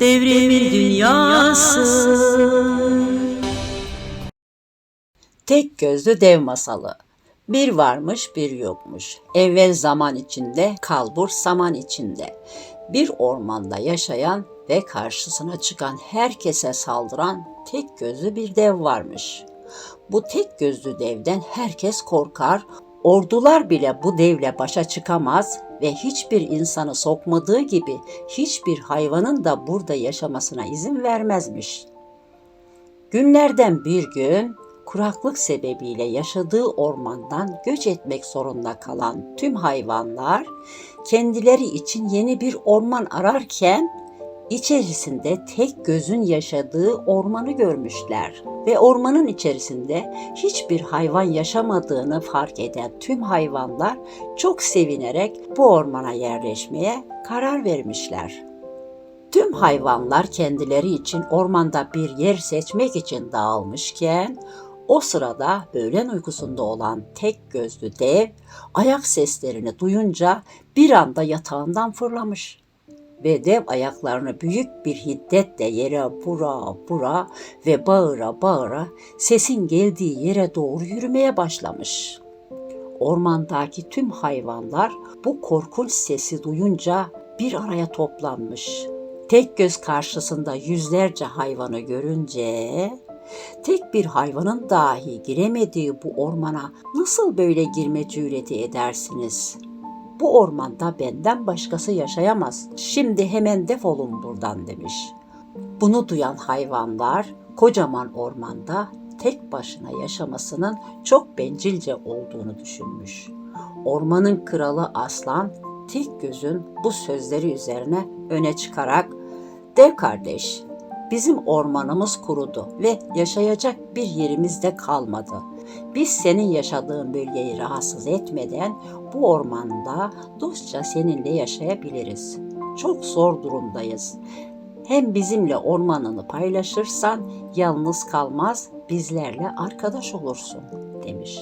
Devrimin dünyası Tek gözlü dev masalı bir varmış bir yokmuş. Evvel zaman içinde, kalbur saman içinde. Bir ormanda yaşayan ve karşısına çıkan herkese saldıran tek gözlü bir dev varmış. Bu tek gözlü devden herkes korkar, ordular bile bu devle başa çıkamaz ve hiçbir insanı sokmadığı gibi hiçbir hayvanın da burada yaşamasına izin vermezmiş. Günlerden bir gün kuraklık sebebiyle yaşadığı ormandan göç etmek zorunda kalan tüm hayvanlar kendileri için yeni bir orman ararken içerisinde tek gözün yaşadığı ormanı görmüşler ve ormanın içerisinde hiçbir hayvan yaşamadığını fark eden tüm hayvanlar çok sevinerek bu ormana yerleşmeye karar vermişler. Tüm hayvanlar kendileri için ormanda bir yer seçmek için dağılmışken o sırada öğlen uykusunda olan tek gözlü dev ayak seslerini duyunca bir anda yatağından fırlamış ve dev ayaklarını büyük bir hiddetle yere vura vura ve bağıra bağıra sesin geldiği yere doğru yürümeye başlamış. Ormandaki tüm hayvanlar bu korkunç sesi duyunca bir araya toplanmış. Tek göz karşısında yüzlerce hayvanı görünce tek bir hayvanın dahi giremediği bu ormana nasıl böyle girme cüreti edersiniz? Bu ormanda benden başkası yaşayamaz. Şimdi hemen defolun buradan demiş. Bunu duyan hayvanlar kocaman ormanda tek başına yaşamasının çok bencilce olduğunu düşünmüş. Ormanın kralı aslan tek gözün bu sözleri üzerine öne çıkarak Dev kardeş, bizim ormanımız kurudu ve yaşayacak bir yerimiz de kalmadı. Biz senin yaşadığın bölgeyi rahatsız etmeden bu ormanda dostça seninle yaşayabiliriz. Çok zor durumdayız. Hem bizimle ormanını paylaşırsan yalnız kalmaz, bizlerle arkadaş olursun demiş.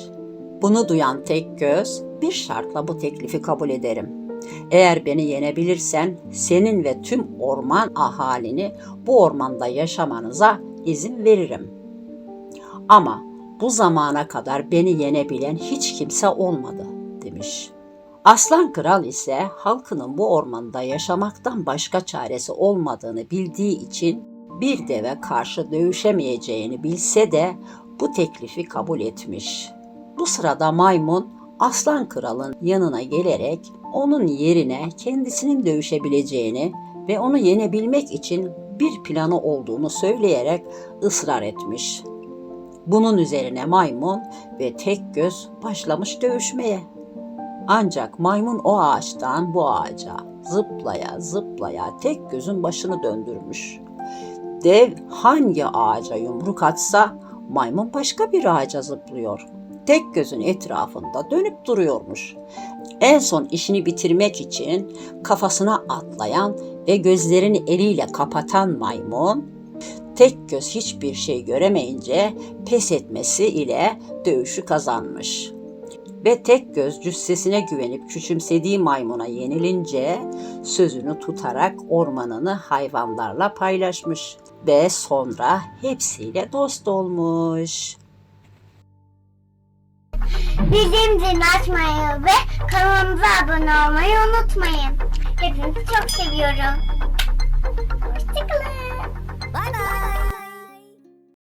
Bunu duyan tek göz bir şartla bu teklifi kabul ederim. Eğer beni yenebilirsen senin ve tüm orman ahalini bu ormanda yaşamanıza izin veririm. Ama bu zamana kadar beni yenebilen hiç kimse olmadı demiş. Aslan kral ise halkının bu ormanda yaşamaktan başka çaresi olmadığını bildiği için bir deve karşı dövüşemeyeceğini bilse de bu teklifi kabul etmiş. Bu sırada maymun aslan kralın yanına gelerek onun yerine kendisinin dövüşebileceğini ve onu yenebilmek için bir planı olduğunu söyleyerek ısrar etmiş. Bunun üzerine maymun ve tek göz başlamış dövüşmeye. Ancak maymun o ağaçtan bu ağaca zıplaya zıplaya tek gözün başını döndürmüş. Dev hangi ağaca yumruk atsa maymun başka bir ağaca zıplıyor. Tek gözün etrafında dönüp duruyormuş. En son işini bitirmek için kafasına atlayan ve gözlerini eliyle kapatan maymun tek göz hiçbir şey göremeyince pes etmesi ile dövüşü kazanmış. Ve tek göz cüssesine güvenip küçümsediği maymuna yenilince sözünü tutarak ormanını hayvanlarla paylaşmış ve sonra hepsiyle dost olmuş. Bildirim zilini açmayı ve kanalımıza abone olmayı unutmayın. Hepinizi çok seviyorum.